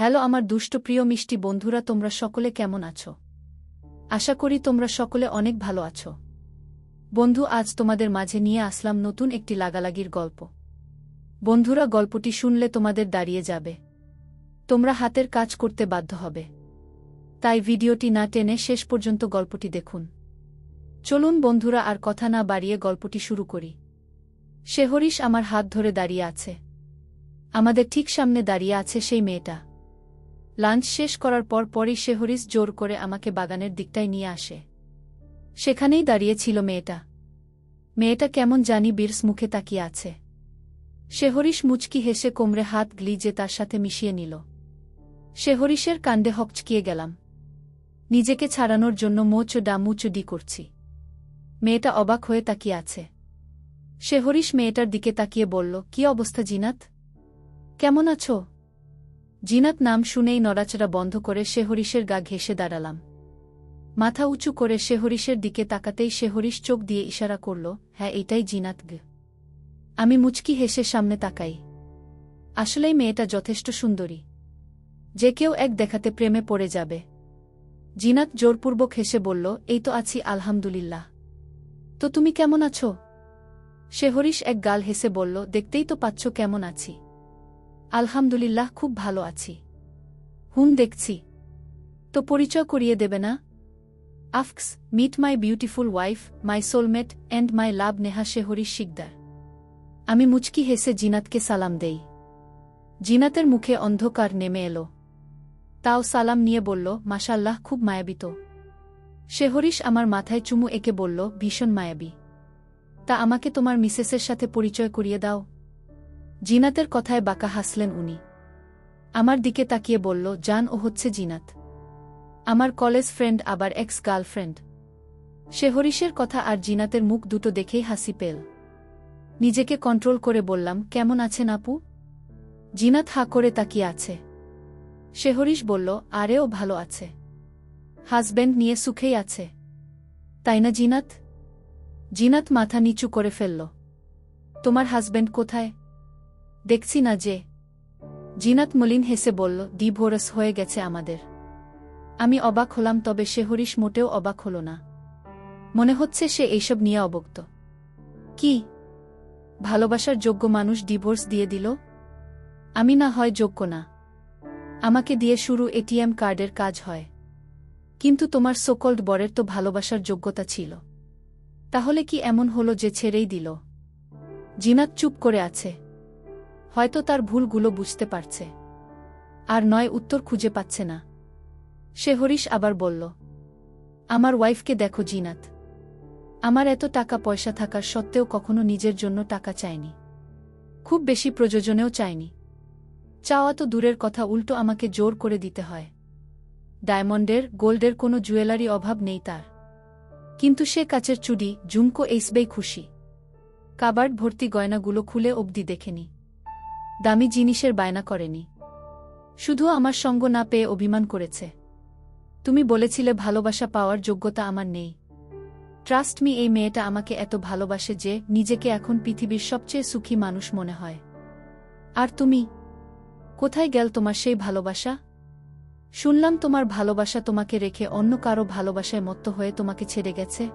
Hello আমার দুষ্ট প্রিয় মিষ্টি বন্ধুরা, তোমরা সকলে কেমন আছো? আশা করি তোমরা সকলে অনেক ভালো আছো। বন্ধু, আজ তোমাদের মাঝে নিয়ে আসলাম নতুন একটি লাগালাগির গল্প। বন্ধুরা, গল্পটি শুনলে তোমাদের দাঁড়িয়ে যাবে। তোমরা হাতের কাজ করতে বাধ্য হবে। তাই ভিডিওটি না টেনে শেষ পর্যন্ত গল্পটি দেখুন। চলুন বন্ধুরা, আর কথা না বাড়িয়ে গল্পটি শুরু করি। শেহরিশ আমার হাত ধরে দাঁড়িয়ে আছে। আমাদের ঠিক সামনে দাঁড়িয়ে আছে সেই মেয়েটা। লাঞ্চ শেষ করার পর পরই শেহরিস জোর করে আমাকে বাগানের দিকটায় নিয়ে আসে। সেখানেই দাঁড়িয়েছিল মেয়েটা। মেয়েটা কেমন জানি বীরস মুখে তাকিয়ে আছে। শেহরিস মুচকি হেসে কোমরে হাত গ্লিজে তার সাথে মিশিয়ে নিল। শেহরিসের কাণ্ডে হকচকিয়ে গেলাম। নিজেকে ছাড়ানোর জন্য মোচ ডা মুচ ডি করছি। মেয়েটা অবাক হয়ে তাকিয়ে আছে। শেহরিস মেয়েটার দিকে তাকিয়ে বলল, কি অবস্থা জিনাত? কেমন আছো? জিনাত নাম শুনেই নড়াচড়া বন্ধ করে শেহরিসের গা ঘেসে দাঁড়ালাম। মাথা উঁচু করে শেহরিসের দিকে তাকাতেই শেহরিস চোখ দিয়ে ইশারা করল হ্যাঁ এটাই জিনাত গ। আমি মুচকি হেসে সামনে তাকাই। আসলেই মেয়েটা যথেষ্ট সুন্দরী। যে কেউ এক দেখাতে প্রেমে পড়ে যাবে। জিনাত জোরপূর্বক হেসে বলল, এই তো আছি, আলহামদুলিল্লাহ। তো তুমি কেমন আছো? শেহরিস এক গাল হেসে বলল, দেখতেই তো পাচ্ছ কেমন আছি। আলহামদুলিল্লাহ, খুব ভালো আছি। হুম, দেখছি। তো পরিচয় করিয়ে দেবে না? Of course meet my beautiful wife my soulmate and my love Neha Shehrish Sikdar. আমি মুচকি হেসে জিনাতকে সালাম দেই। জিনাতের মুখে অন্ধকার নেমে এলো। তাও সালাম নিয়ে বলল মাসাল্লাহ খুব মায়াবিত শেহরিস আমার মাথায় চুমু একে বলল, ভীষণ মায়াবী। তা আমাকে তোমার মিসেসের সাথে পরিচয় করিয়ে দাও। জিনাতের কথায় বাঁকা হাসলেন উনি। আমার দিকে তাকিয়ে বলল, জান, ও হচ্ছে জিনাত। আমার কলেজ ফ্রেন্ড, আবার এক্স গার্লফ্রেন্ড সে হরিশের কথা আর জিনাতের মুখ দুটো দেখেই হাসি পেল। নিজেকে কন্ট্রোল করে বললাম, কেমন আছেন আপু? জিনাত হা করে তাকিয়ে আছে। সে হরিশ বলল আরেও ভালো আছে। হাজব্যান্ড নিয়ে সুখেই আছে। তাই না জিনাত? জিনাত মাথা নিচু করে ফেলল, তোমার হাজব্যান্ড কোথায়? দেখছি না যে। জিনাত মলিন হেসে বলল, ডিভোরাস হয়ে গেছে আমাদের। আমি অবাক হলাম, তবে সে হরিশ মোটেও অবাক হল না। মনে হচ্ছে সে এইসব নিয়ে অবক্ত। কি? ভালোবাসার যোগ্য মানুষ ডিভোর্স দিয়ে দিল? আমি না হয় যোগ্য না। আমাকে দিয়ে শুরু এটিএম কার্ডের কাজ হয়। কিন্তু তোমার সোকল্ড বরের তো ভালোবাসার যোগ্যতা ছিল। তাহলে কি এমন হলো যে ছেড়েই দিল? জিনাত চুপ করে আছে। হয়তো তার ভুলগুলো বুঝতে পারছে। আর নয়, উত্তর খুঁজে পাচ্ছে না। সে হরিশ আবার বলল, আমার ওয়াইফকে দেখো, জিনাত। আমার এত টাকা পয়সা থাকার সত্ত্বেও কখনো নিজের জন্য টাকা চায়নি। খুব বেশি প্রয়োজনেও চায়নি। চাওয়া তো দূরের কথা, উল্টো আমাকে জোর করে দিতে হয়। ডায়মন্ডের, গোল্ডের কোনো জুয়েলারি অভাব নেই তার। কিন্তু সে কাচের চুড়ি ঝুমকো এইসবেই খুশি। কাবার্ড ভর্তি গয়নাগুলো খুলে অবধি দেখেনি দামি জিনিসের বায়না করেনি। শুধু আমার সঙ্গ না পেয়ে অভিমান করেছে। তুমি বলেছিলে ভালোবাসা পাওয়ার যোগ্যতা আমার নেই। ট্রাস্ট মি এই মেয়েটা আমাকে এত ভালোবাসে যে নিজেকে এখন পৃথিবীর সবচেয়ে সুখী মানুষ মনে হয়। আর তুমি? কোথায় গেল তোমার সেই ভালোবাসা? শুনলাম তোমার ভালোবাসা তোমাকে রেখে অন্য কারও ভালোবাসায় মত্ত হয়ে তোমাকে ছেড়ে গেছে।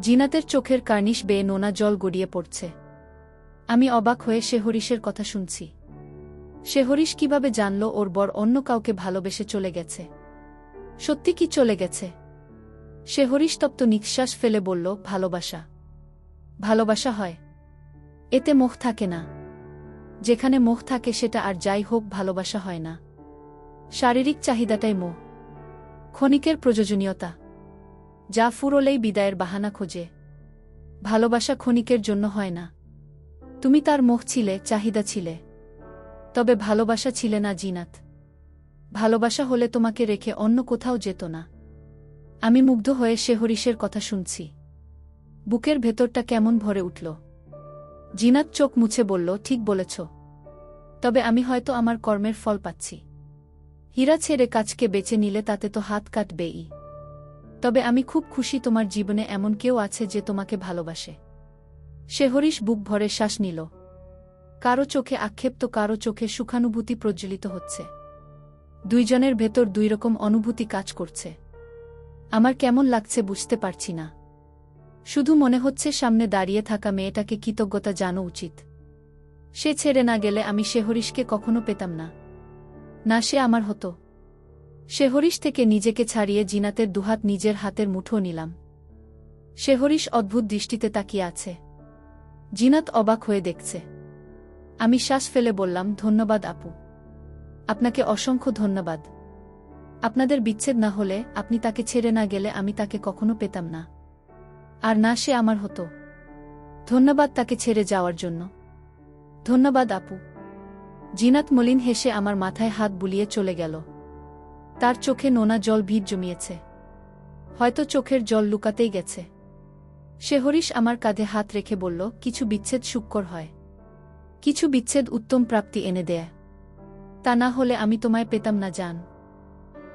জিনাতের চোখের কার্নিশ বেয়ে নোনা জল গড়িয়ে পড়ছে। আমি অবাক হয়ে সে হরিশের কথা শুনছি। সে হরিশ কীভাবে জানল ওর বর অন্য কাউকে ভালোবেসে চলে গেছে? সত্যি কি চলে গেছে? শেহরিস তপ্ত নিঃশ্বাস ফেলে বলল, ভালোবাসা। ভালোবাসা হয়। এতে মোহ থাকে না। যেখানে মোহ থাকে সেটা আর যাই হোক, ভালোবাসা হয় না। শারীরিক চাহিদাটাই মোহ। ক্ষণিকের প্রয়োজনীয়তা। যা ফুরলেই বিদায়ের বাহানা খোঁজে। ভালোবাসা ক্ষণিকের জন্য হয় না। তুমি তার মুখ ছিলে, চাহিদা ছিলে। তবে ভালোবাসা ছিলে না, জিনাত। ভালোবাসা হলে তোমাকে রেখে অন্য কোথাও যেত না। আমি মুগ্ধ হয়ে শেহরিসের কথা শুনছি। বুকের ভেতরটা কেমন ভরে উঠল। জিনাত চোখ মুছে বলল, ঠিক বলেছ। তবে আমি হয়তো আমার কর্মের ফল পাচ্ছি। হীরা ছেড়ে কাজকে বেছে নিলে তাতে তো হাত কাটবেই। তবে আমি খুব খুশি তোমার জীবনে এমন কেউ আছে যে তোমাকে ভালোবাসে। শেহরিস বুক ভরে শ্বাস নিল। কারও চোখে আক্ষেপ তো কারও চোখে সুখানুভূতি প্রজ্বলিত হচ্ছে। দুইজনের ভেতর দুই রকম অনুভূতি কাজ করছে। আমার কেমন লাগছে বুঝতে পারছি না। শুধু মনে হচ্ছে সামনে দাঁড়িয়ে থাকা মেয়েটাকে কৃতজ্ঞতা জানো উচিত। সে ছেড়ে না গেলে আমি শেহরিশকে কখনো পেতাম না। না, সে আমার হতো। শেহরিশ থেকে নিজেকে ছাড়িয়ে জিনাতের দুহাত নিজের হাতের মুঠো নিলাম। শেহরিশ অদ্ভুত দৃষ্টিতে তাকিয়ে আছে। জিনাত অবাক হয়ে দেখছে। আমি শ্বাস ফেলে বললাম, ধন্যবাদ আপু। আপনাকে অসংখ্য ধন্যবাদ। আপনাদের বিচ্ছেদ না হলে আপনি তাকে ছেড়ে না গেলে আমি তাকে কখনো পেতাম না। আর না, সে আমার হতো। ধন্যবাদ তাকে ছেড়ে যাওয়ার জন্য। ধন্যবাদ আপু। জিনাত মলিন হেসে আমার মাথায় হাত বুলিয়ে চলে গেল। তার চোখে নোনা জল ভিড় জমিয়েছে। হয়তো চোখের জল লুকাতেই গেছে। সে হরিশ আমার কাঁধে হাত রেখে বলল, কিছু বিচ্ছেদ সুক্কর হয়। কিছু বিচ্ছেদ উত্তম প্রাপ্তি এনে দেয়। তা না হলে আমি তোমায় পেতাম না, জান।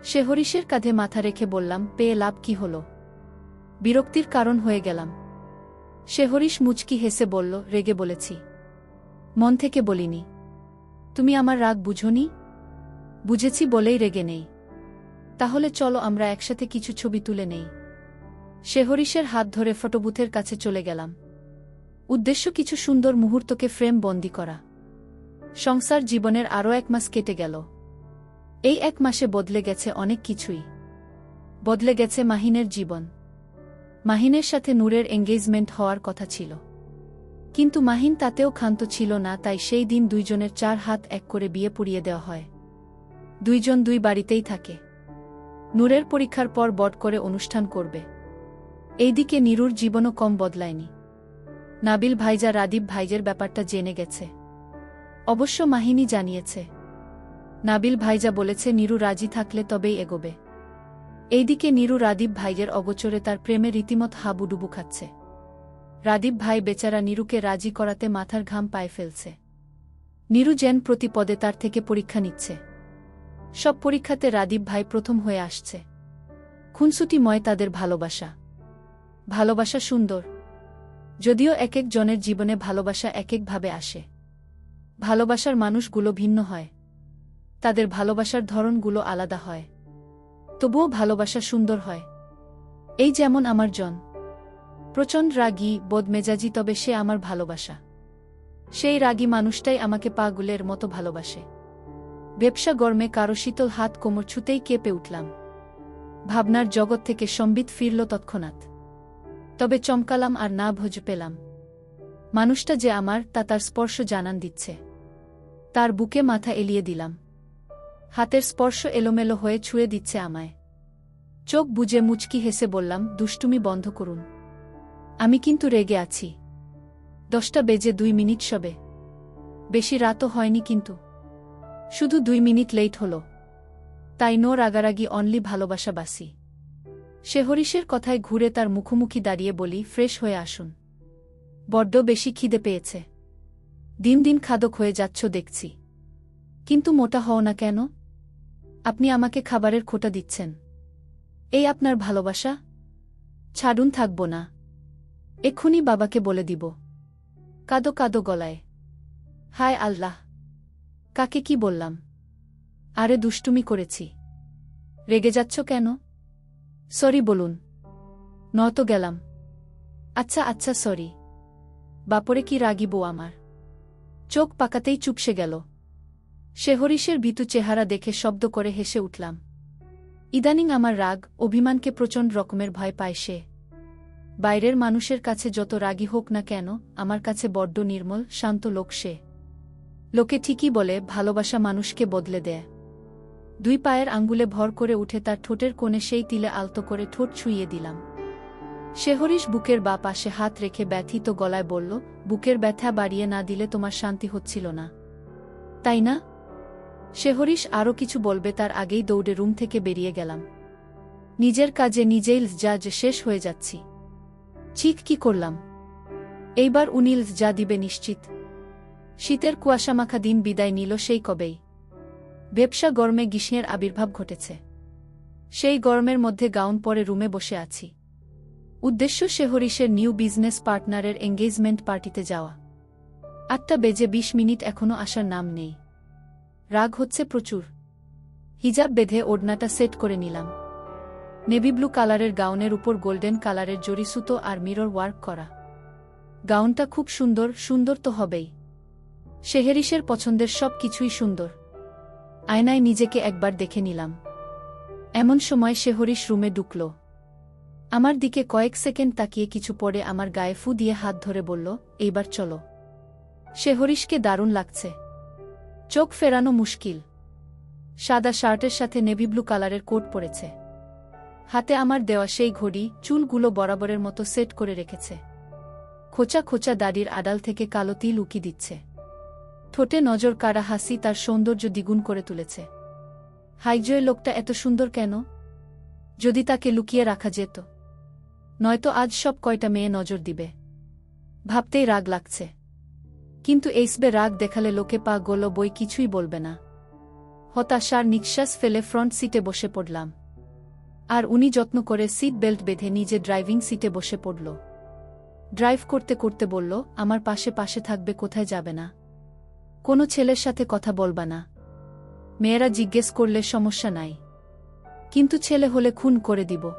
সে হরিশের কাঁধে মাথা রেখে বললাম, পেয়ে লাভ কি হল? বিরক্তির কারণ হয়ে গেলাম। সে হরিশ মুচকি হেসে বলল, রেগে বলেছি। মন থেকে বলিনি। তুমি আমার রাগ বুঝনি? বুঝেছি বলেই রেগে নেই। তাহলে চলো আমরা একসাথে কিছু ছবি তুলে নেই। সে হরিশের হাত ধরে ফটোবুথের কাছে চলে গেলাম। উদ্দেশ্য কিছু সুন্দর মুহূর্তকে ফ্রেম বন্দি করা। সংসার জীবনের আরও এক মাস কেটে গেল। এই এক মাসে বদলে গেছে অনেক কিছুই। বদলে গেছে মাহিনের জীবন। মাহিনের সাথে নূরের এঙ্গেজমেন্ট হওয়ার কথা ছিল। কিন্তু মাহিন তাতেও ক্ষান্ত ছিল না, তাই সেই দিন দুইজনের চার হাত এক করে বিয়ে পুড়িয়ে দেওয়া হয়। দুইজন দুই বাড়িতেই থাকে। নূরের পরীক্ষার পর বট করে অনুষ্ঠান করবে। এইদিকে নীরুর জীবনও কম বদলায়নি। নাবিল ভাইজা রাদীপ ভাইজের ব্যাপারটা জেনে গেছে। অবশ্য মাহিনী জানিয়েছে। নাবিল ভাইজা বলেছে নীরু রাজি থাকলে তবেই এগোবে। এইদিকে নীরু রাদীপ ভাইয়ের অগোচরে তার প্রেমে রীতিমত হাবুডুবু খাচ্ছে। রাদীপ ভাই বেচারা নীরুকে রাজি করাতে মাথার ঘাম পায়ে ফেলছে। নীরু যেন প্রতি পদে তার থেকে পরীক্ষা নিচ্ছে। সব পরীক্ষাতে রাদীপ ভাই প্রথম হয়ে আসছে। খুনসুটিময় তাদের ভালোবাসা। ভালোবাসা সুন্দর। যদিও এক এক জনের জীবনে ভালোবাসা এক একভাবে আসে। ভালোবাসার মানুষগুলো ভিন্ন হয়। তাদের ভালোবাসার ধরনগুলো আলাদা হয়। তবুও ভালোবাসা সুন্দর হয়। এই যেমন আমার জন। প্রচণ্ড রাগী, বদমেজাজি, তবে সে আমার ভালোবাসা। সেই রাগী মানুষটাই আমাকে পাগুলের মতো ভালোবাসে। ব্যবসা গরমে কারও শীতল হাত কোমর ছুতেই কেঁপে উঠলাম। ভাবনার জগৎ থেকে সম্বিত ফিরল তৎক্ষণাৎ। তবে চমকালাম আর না ভোজ পেলাম। মানুষটা যে আমার, তা তার স্পর্শ জানান দিচ্ছে। তার বুকে মাথা এলিয়ে দিলাম। হাতের স্পর্শ এলোমেলো হয়ে ছুঁয়ে দিচ্ছে আমায়। চোখ বুঝে মুচকি হেসে বললাম, দুষ্টুমি বন্ধ করুন। আমি কিন্তু রেগে আছি। দশটা বেজে দুই মিনিট সবে। বেশি রাতও হয়নি কিন্তু। শুধু দুই মিনিট লেট হল। তাই নো রাগারাগি, অনলি ভালোবাসা বাসি সে হরিশের কথায় ঘুরে তার মুখোমুখি দাঁড়িয়ে বলি, ফ্রেশ হয়ে আসুন। বড্ড বেশি খিদে পেয়েছে। দিন দিন খাদক হয়ে যাচ্ছ দেখছি। কিন্তু মোটা হও না কেন? আপনি আমাকে খাবারের খোটা দিচ্ছেন। এই আপনার ভালোবাসা? ছাড়ুন, থাকব না। এক্ষুনি বাবাকে বলে দিব। কাদো কাদো গলায়। হায় আল্লাহ! কাকে কি বললাম? আরে দুষ্টুমি করেছি। রেগে যাচ্ছ কেন? সরি বলুন। নত গেলাম। আচ্ছা আচ্ছা সরি। বাপরে কি রাগিব আমার। চোখ পাকাতেই চুপসে গেল। সে হরিশের ভীতু চেহারা দেখে শব্দ করে হেসে উঠলাম। ইদানিং আমার রাগ, অভিমানকে প্রচণ্ড রকমের ভয় পায় সে। বাইরের মানুষের কাছে যত রাগী হোক না কেন, আমার কাছে বড্ড নির্মল, শান্ত লোক সে। লোকে ঠিকই বলে, ভালোবাসা মানুষকে বদলে দেয়। দুই পায়ের আঙ্গুলে ভর করে উঠে তার ঠোঁটের কোণে সেই তিলে আলতো করে ঠোঁট ছুঁয়ে দিলাম। শেহরিশ বুকের বা পাশে হাত রেখে ব্যথিত গলায় বলল, বুকের ব্যথা বাড়িয়ে না দিলে তোমার শান্তি হচ্ছিল না। তাই না? শেহরিশ আরও কিছু বলবে, তার আগেই দৌড়ে রুম থেকে বেরিয়ে গেলাম। নিজের কাজে নিজেই যে শেষ হয়ে যাচ্ছি। ঠিক কি করলাম? এইবার উনিল যা দিবে নিশ্চিত। শীতের কুয়াশামাখা দিন বিদায় নিল সেই কবেই। ব্যবসা গরমে গ্রীষ্মের আবির্ভাব ঘটেছে। সেই গরমের মধ্যে গাউন পরে রুমে বসে আছি। উদ্দেশ্য শেহরিশের নিউ বিজনেস পার্টনারের এঙ্গেজমেন্ট পার্টিতে যাওয়া। আটটা বেজে বিশ মিনিট এখনও আসার নাম নেই। রাগ হচ্ছে প্রচুর। হিজাব বেঁধে ওড়নাটা সেট করে নিলাম। নেভি ব্লু কালারের গাউনের উপর গোল্ডেন কালারের জরি সুতো আর মিরর ওয়ার্ক করা। গাউনটা খুব সুন্দর সুন্দর তো হবেই। শেহেরিসের পছন্দের সব কিছুই সুন্দর। আয়নায় নিজেকে একবার দেখে নিলাম। এমন সময় সে হরিশ রুমে ঢুকল। আমার দিকে কয়েক সেকেন্ড তাকিয়ে কিছু পরে আমার গায়ে ফু দিয়ে হাত ধরে বলল, এইবার চলো। সে হরিশকে দারুণ লাগছে। চোখ ফেরানো মুশকিল। সাদা শার্টের সাথে নেভি ব্লু কালারের কোট পরেছে। হাতে আমার দেওয়া সেই ঘড়ি চুলগুলো বরাবরের মতো সেট করে রেখেছে। খোঁচা খোঁচা দাড়ির আড়াল থেকে কালো তিল উকি দিচ্ছে। ঠোঁটে নজর কাড়া হাসি তার সৌন্দর্য দ্বিগুণ করে তুলেছে। হাইজয়ের লোকটা এত সুন্দর কেন? যদি তাকে লুকিয়ে রাখা যেত। নয়তো আজ সব কয়টা মেয়ে নজর দিবে। ভাবতেই রাগ লাগছে। কিন্তু এইসবে রাগ দেখালে লোকে পা গোল বই কিছুই বলবে না। হতাশার নিঃশ্বাস ফেলে ফ্রন্ট সিটে বসে পড়লাম। আর উনি যত্ন করে সিট বেল্ট বেঁধে নিজে ড্রাইভিং সিটে বসে পড়ল। ড্রাইভ করতে করতে বলল, আমার পাশে পাশে থাকবে, কোথায় যাবে না? কোনো ছেলের সাথে কথা বলবা না। মেয়েরা জিজ্ঞেস করলে সমস্যা নাই। কিন্তু ছেলে হলে খুন করে দিব।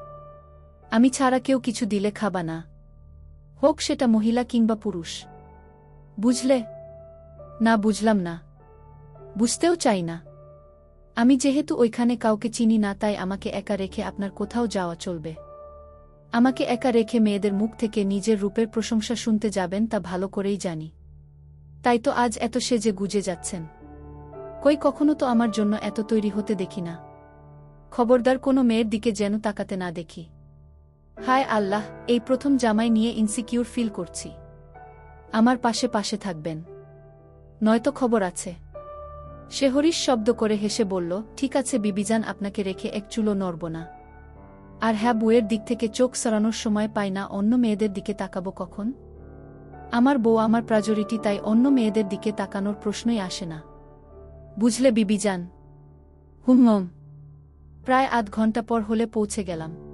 আমি ছাড়া কেউ কিছু দিলে খাবা না। হোক সেটা মহিলা কিংবা পুরুষ। বুঝলে? না, বুঝলাম না। বুঝতেও চাই না। আমি যেহেতু ওইখানে কাউকে চিনি না, তাই আমাকে একা রেখে আপনার কোথাও যাওয়া চলবে। আমাকে একা রেখে মেয়েদের মুখ থেকে নিজের রূপের প্রশংসা শুনতে যাবেন, তা ভালো করেই জানি। তাই তো আজ এত সেজে গুজে যাচ্ছেন। কই কখনো তো আমার জন্য এত তৈরি হতে দেখি না। খবরদার কোনো মেয়ের দিকে যেন তাকাতে না দেখি। হায় আল্লাহ, এই প্রথম জামাই নিয়ে ইনসিকিউর ফিল করছি। আমার পাশে পাশে থাকবেন। নয়তো খবর আছে। সে হরিশ শব্দ করে হেসে বলল, ঠিক আছে বিবিজান আপনাকে রেখে এক চুলো নড়ব না। আর হ্যাঁ বউয়ের দিক থেকে চোখ সরানোর সময় পাই না, অন্য মেয়েদের দিকে তাকাবো কখন? আমার বউ আমার প্রাজরিটি তাই অন্য মেয়েদের দিকে তাকানোর প্রশ্নই আসে না। বুঝলে, বিবি যান হুম। প্রায় আধ ঘণ্টা পর হলে পৌঁছে গেলাম।